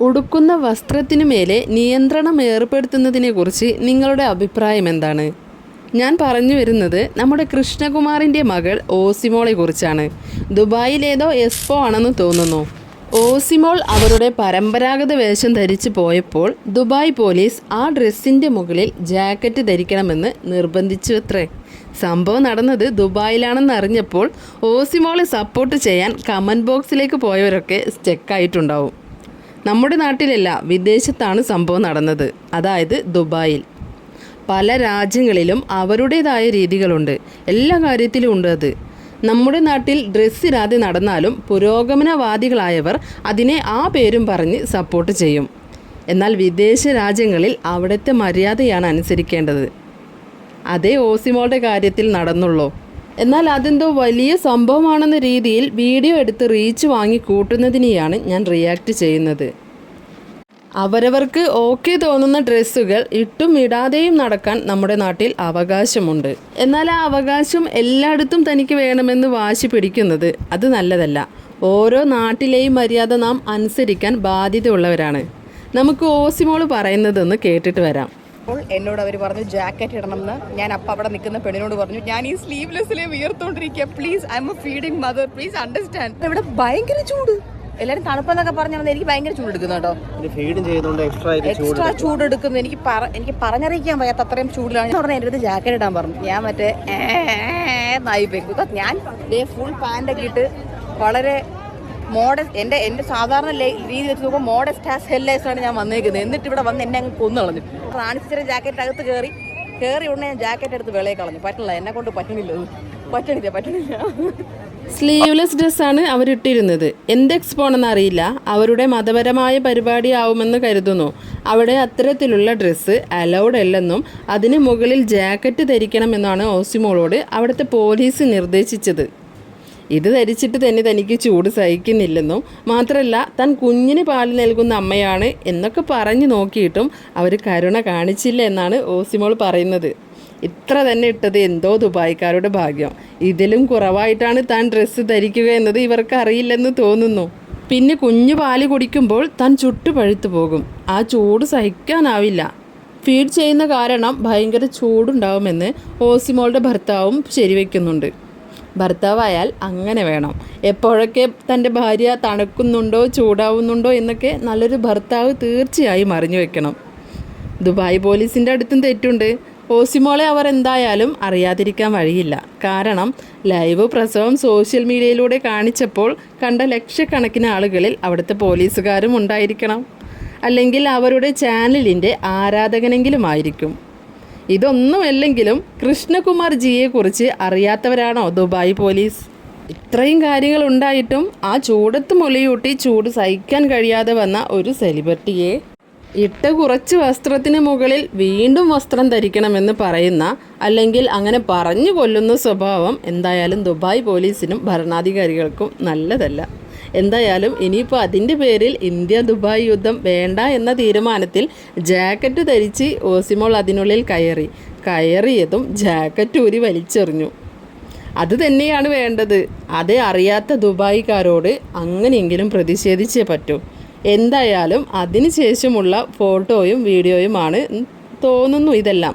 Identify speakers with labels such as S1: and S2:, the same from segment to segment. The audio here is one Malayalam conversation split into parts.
S1: ഉടുക്കുന്ന വസ്ത്രത്തിനു മേലെ നിയന്ത്രണം ഏർപ്പെടുത്തുന്നതിനെക്കുറിച്ച് നിങ്ങളുടെ അഭിപ്രായം എന്താണ്? ഞാൻ പറഞ്ഞു വരുന്നത് നമ്മുടെ കൃഷ്ണകുമാറിന്റെ മകൾ ഓസിമോളെ കുറിച്ചാണ്. ദുബായിലേതോ എസ്പോ ആണെന്ന് തോന്നുന്നു. ഓസിമോൾ അവരുടെ പരമ്പരാഗത വേഷം ധരിച്ചു പോയപ്പോൾ ദുബായ് പോലീസ് ആ ഡ്രസ്സിന്റെ മുകളിൽ ജാക്കറ്റ് ധരിക്കണമെന്ന് നിർബന്ധിച്ചു അത്രേ സംഭവം നടന്നത് ദുബായിലാണെന്ന് അറിഞ്ഞപ്പോൾ ഓസിമോളെ സപ്പോർട്ട് ചെയ്യാൻ കമന്റ് ബോക്സിലേക്ക് പോയവരൊക്കെ സ്റ്റെക്കായിട്ടുണ്ടാവും. നമ്മുടെ നാട്ടിലല്ല വിദേശത്താണ് സംഭവം നടന്നത്. അതായത് ദുബായിൽ. പല രാജ്യങ്ങളിലും അവരുടേതായ രീതികളുണ്ട്. എല്ലാ കാര്യത്തിലും ഉണ്ട് അത്. നമ്മുടെ നാട്ടിൽ ഡ്രസ്സ് ഇടാതെ നടന്നാലും പുരോഗമനവാദികളായവർ അതിനെ ആ പേരും പറഞ്ഞ് സപ്പോർട്ട് ചെയ്യും. എന്നാൽ വിദേശ രാജ്യങ്ങളിൽ അവിടുത്തെ മര്യാദയാണ് അനുസരിക്കേണ്ടത്. അതേ ഓസിമോളുടെ കാര്യത്തിൽ നടന്നുള്ളൂ. എന്നാൽ അതെന്തോ വലിയ സംഭവമാണെന്ന രീതിയിൽ വീഡിയോ എടുത്ത് റീച്ച് വാങ്ങി കൂട്ടുന്നതിനെയാണ് ഞാൻ റിയാക്ട് ചെയ്യുന്നത്. അവരവർക്ക് ഓക്കെ തോന്നുന്ന ഡ്രസ്സുകൾ ഇട്ടും ഇടാതെയും നടക്കാൻ നമ്മുടെ നാട്ടിൽ അവകാശമുണ്ട്. എന്നാൽ ആ അവകാശം എല്ലായിടത്തും തനിക്ക് വേണമെന്ന് വാശി പിടിക്കുന്നത് അത് നല്ലതല്ല. ഓരോ നാട്ടിലെയും മര്യാദ നാം അനുസരിക്കാൻ ബാധ്യതയുള്ളവരാണ്. നമുക്ക് ഓസിമോൾ പറയുന്നതെന്ന് കേട്ടിട്ട് വരാം.
S2: അപ്പോൾ എന്നോട് അവർ പറഞ്ഞു ജാക്കറ്റ് ഇടണം എന്ന് ഞാൻ അപ്പം അവിടെ നിൽക്കുന്ന പെണ്ണിനോട് പറഞ്ഞു ഞാൻ ഈ സ്ലീവ്ലെസ്സിലെ വിയർത്തോണ്ടിരിക്കുക please I'm a feeding mother please understand ഇവിടെ ഭയങ്കര ചൂട്. എല്ലാവരും തണുപ്പെന്നൊക്കെ പറഞ്ഞാൽ എനിക്ക് ഭയങ്കര ചൂട് എടുക്കുന്നു കേട്ടോ.
S3: എക്സ്ട്രാ ആയിട്ട് ചൂട്
S2: എക്സ്ട്രാ ചൂട് എടുക്കുന്നു. എനിക്ക് എനിക്ക് പറഞ്ഞറിയിക്കാൻ വയ്യാത്ത അത്രയും ചൂടിലാണ്. ഞാൻ പറഞ്ഞ എന്റെ അടുത്ത് ജാക്കറ്റ് ഇടാൻ പറഞ്ഞു. ഞാൻ മറ്റേ നായി പോയി. ഞാൻ ഫുൾ പാന്റൊക്കെ ഇട്ട് വളരെ മോഡസ്റ്റ് എന്റെ എന്റെ സാധാരണ രീതി വെച്ച് നോക്കുമ്പോൾ മോഡസ്റ്റ് ആസ് ഹെല്ലേഴ്സാണ് ഞാൻ വന്നേക്കുന്നത്. എന്നിട്ട് ഇവിടെ വന്ന് എന്നെ അങ്ങ് കൊന്നു കളഞ്ഞു. റാണിച്ചിരി ജാക്കറ്റ് അകത്ത് കയറി കയറി ഉടനെ ഞാൻ ജാക്കറ്റ് എടുത്ത് വെളയെ കളഞ്ഞു. പറ്റില്ല എന്നെ കൊണ്ട് പറ്റണില്ല പറ്റണില്ല പറ്റണില്ല.
S1: സ്ലീവ്ലെസ് ഡ്രസ്സാണ് അവരിട്ടിരുന്നത്. എന്ത് എക്സ്പോണെന്ന് അറിയില്ല അവരുടെ മതപരമായ പരിപാടി ആവുമെന്ന് കരുതുന്നു. അവിടെ അത്തരത്തിലുള്ള ഡ്രസ്സ് അലൗഡ് അല്ലെന്നും അതിന് മുകളിൽ ജാക്കറ്റ് ധരിക്കണമെന്നാണ് ഓസിമോളോട് അവിടുത്തെ പോലീസ് നിർദ്ദേശിച്ചത്. ഇത് ധരിച്ചിട്ട് തന്നെ തനിക്ക് ചൂട് സഹിക്കുന്നില്ലെന്നും മാത്രമല്ല താൻ കുഞ്ഞിന് പാൽ നൽകുന്ന അമ്മയാണ് എന്നൊക്കെ പറഞ്ഞു നോക്കിയിട്ടും അവർ കരുണ കാണിച്ചില്ല എന്നാണ് ഓസിമോൾ പറയുന്നത്. ഇത്ര തന്നെ ഇട്ടത് എന്തോ ദുബായിക്കാരുടെ ഭാഗ്യം. ഇതിലും കുറവായിട്ടാണ് താൻ ഡ്രസ്സ് ധരിക്കുക എന്നത് ഇവർക്ക് അറിയില്ലെന്ന് തോന്നുന്നു. പിന്നെ കുഞ്ഞു പാൽ കുടിക്കുമ്പോൾ താൻ ചുട്ടു പഴുത്തു പോകും. ആ ചൂട് സഹിക്കാനാവില്ല. ഫീഡ് ചെയ്യുന്ന കാരണം ഭയങ്കര ചൂടുണ്ടാവുമെന്ന് ഓസിമോളുടെ ഭർത്താവും ശരിവെക്കുന്നുണ്ട്. ഭർത്താവായാൽ അങ്ങനെ വേണം. എപ്പോഴൊക്കെ തന്റെ ഭാര്യ തണുക്കുന്നുണ്ടോ ചൂടാവുന്നുണ്ടോ എന്നൊക്കെ നല്ലൊരു ഭർത്താവ് തീർച്ചയായും അറിഞ്ഞു വെക്കണം. ദുബായ് പോലീസിന്റെ അടുത്തും തെറ്റുണ്ട്. ഓസിമോളെ അവർ എന്തായാലും അറിയാതിരിക്കാൻ വഴിയില്ല. കാരണം ലൈവ് പ്രസവം സോഷ്യൽ മീഡിയയിലൂടെ കാണിച്ചപ്പോൾ കണ്ട ലക്ഷക്കണക്കിന് ആളുകളിൽ അവിടുത്തെ പോലീസുകാരും ഉണ്ടായിരിക്കണം. അല്ലെങ്കിൽ അവരുടെ ചാനലിന്റെ ആരാധകനെങ്കിലും ആയിരിക്കും. ഇതൊന്നുമല്ലെങ്കിലും കൃഷ്ണകുമാർ ജിയെ കുറിച്ച് അറിയാത്തവരാണോ ദുബായ് പോലീസ്? ഇത്രയും കാര്യങ്ങൾ ഉണ്ടായിട്ടും ആ ചൂടത്ത് മുലയൂട്ടി ചൂട് സഹിക്കാൻ കഴിയാതെ വന്ന ഒരു സെലിബ്രിറ്റിയെ ഇട്ട കുറച്ച് വസ്ത്രത്തിന് മുകളിൽ വീണ്ടും വസ്ത്രം ധരിക്കണമെന്ന് പറയുന്ന അല്ലെങ്കിൽ അങ്ങനെ പറഞ്ഞു കൊല്ലുന്ന സ്വഭാവം എന്തായാലും ദുബായ് പോലീസിനും ഭരണാധികാരികൾക്കും നല്ലതല്ല. എന്തായാലും ഇനിയിപ്പോൾ അതിന്റെ പേരിൽ ഇന്ത്യ ദുബായ് യുദ്ധം വേണ്ട എന്ന തീരുമാനത്തിൽ ജാക്കറ്റ് ധരിച്ച് ഓസിമോൾ അതിനുള്ളിൽ കയറി. കയറിയതും ജാക്കറ്റ് ഊരി വലിച്ചെറിഞ്ഞു. അത് തന്നെയാണ് വേണ്ടത്. അതേ അറിയാത്ത ദുബായിക്കാരോട് അങ്ങനെയെങ്കിലും പ്രതിഷേധിച്ചേ പറ്റൂ. എന്തായാലും അതിനുശേഷമുള്ള ഫോട്ടോയും വീഡിയോയുമാണ് തോന്നുന്നു ഇതെല്ലാം.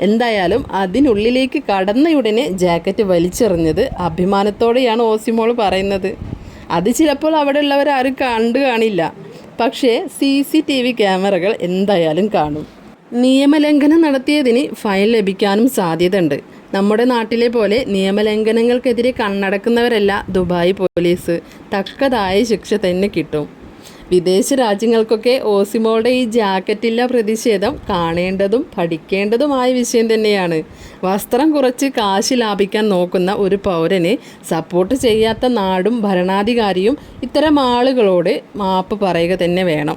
S1: എന്തായാലും അതിനുള്ളിലേക്ക് കടന്നയുടനെ ജാക്കറ്റ് വലിച്ചെറിഞ്ഞത് അഭിമാനത്തോടെയാണ് ഓസിമോൾ പറയുന്നത്. അത് ചിലപ്പോൾ അവിടെ ഉള്ളവരാരും കണ്ടു കാണില്ല. പക്ഷേ സി സി ടി വി ക്യാമറകൾ എന്തായാലും കാണും. നിയമലംഘനം നടത്തിയതിന് ഫൈൻ ലഭിക്കാനും സാധ്യതയുണ്ട്. നമ്മുടെ നാട്ടിലെ പോലെ നിയമലംഘനങ്ങൾക്കെതിരെ കണ്ണടക്കുന്നവരല്ല ദുബായ് പോലീസ്. തക്കതായ ശിക്ഷ തന്നെ കിട്ടും. വിദേശ രാജ്യങ്ങൾക്കൊക്കെ ഓസിമോളുടെ ഈ ജാക്കറ്റില്ല പ്രതിഷേധം കാണേണ്ടതും പഠിക്കേണ്ടതുമായ വിഷയം തന്നെയാണ്. വസ്ത്രം കുറച്ച് കാശ് ലാഭിക്കാൻ നോക്കുന്ന ഒരു പൗരനെ സപ്പോർട്ട് ചെയ്യാത്ത നാടും ഭരണാധികാരിയും ഇത്തരം ആളുകളോട് മാപ്പ് പറയുക തന്നെ വേണം.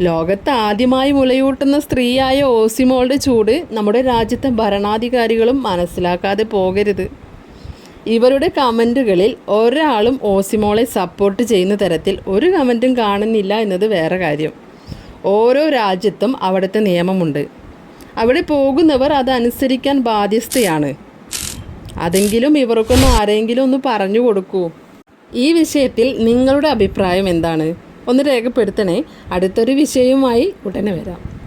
S1: ലോകത്ത് ആദ്യമായി മുലയൂട്ടുന്ന സ്ത്രീയായ ഓസിമോളുടെ ചൂട് നമ്മുടെ രാജ്യത്തെ ഭരണാധികാരികളും മനസ്സിലാക്കാതെ പോകരുത്. ഇവരുടെ കമന്റുകളിൽ ഒരാളും ഓസിമോളെ സപ്പോർട്ട് ചെയ്യുന്ന തരത്തിൽ ഒരു കമന്റും കാണുന്നില്ല എന്നത് വേറെ കാര്യം. ഓരോ രാജ്യത്തും അവിടുത്തെ നിയമമുണ്ട്. അവിടെ പോകുന്നവർ അതനുസരിക്കാൻ ബാധ്യസ്ഥയാണ്. അതെങ്കിലും ഇവർക്കൊന്ന് ആരെങ്കിലും ഒന്ന് പറഞ്ഞു കൊടുക്കൂ. ഈ വിഷയത്തിൽ നിങ്ങളുടെ അഭിപ്രായം എന്താണ്? ഒന്ന് രേഖപ്പെടുത്തണേ. അടുത്തൊരു വിഷയവുമായി ഉടനെ വരാം.